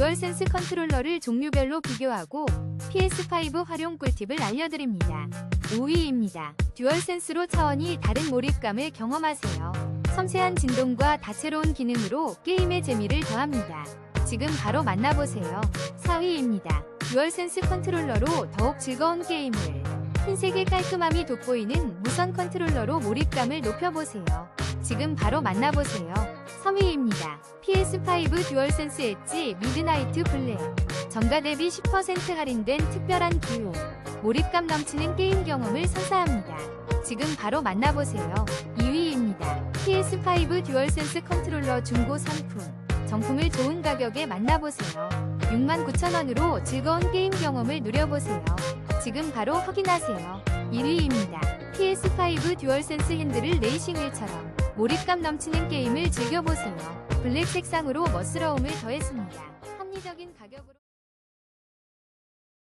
듀얼센스 컨트롤러를 종류별로 비교하고 PS5 활용 꿀팁을 알려드립니다. 5위입니다. 듀얼센스로 차원이 다른 몰입감을 경험하세요. 섬세한 진동과 다채로운 기능으로 게임의 재미를 더합니다. 지금 바로 만나보세요. 4위입니다. 듀얼센스 컨트롤러로 더욱 즐거운 게임을 흰색의 깔끔함이 돋보이는 무선 컨트롤러로 몰입감을 높여보세요. 지금 바로 만나보세요. 3위입니다. PS5 듀얼센스 엣지 미드나이트 블랙 정가 대비 10% 할인된 특별한 기호 몰입감 넘치는 게임 경험을 선사합니다. 지금 바로 만나보세요. 2위입니다. PS5 듀얼센스 컨트롤러 중고 상품 정품을 좋은 가격에 만나보세요. 69,000원으로 즐거운 게임 경험을 누려보세요. 지금 바로 확인하세요. 1위입니다. PS5 듀얼센스 핸들을 레이싱 휠처럼 몰입감 넘치는 게임을 즐겨보세요. 블랙 색상으로 멋스러움을 더했습니다. 합리적인 가격으로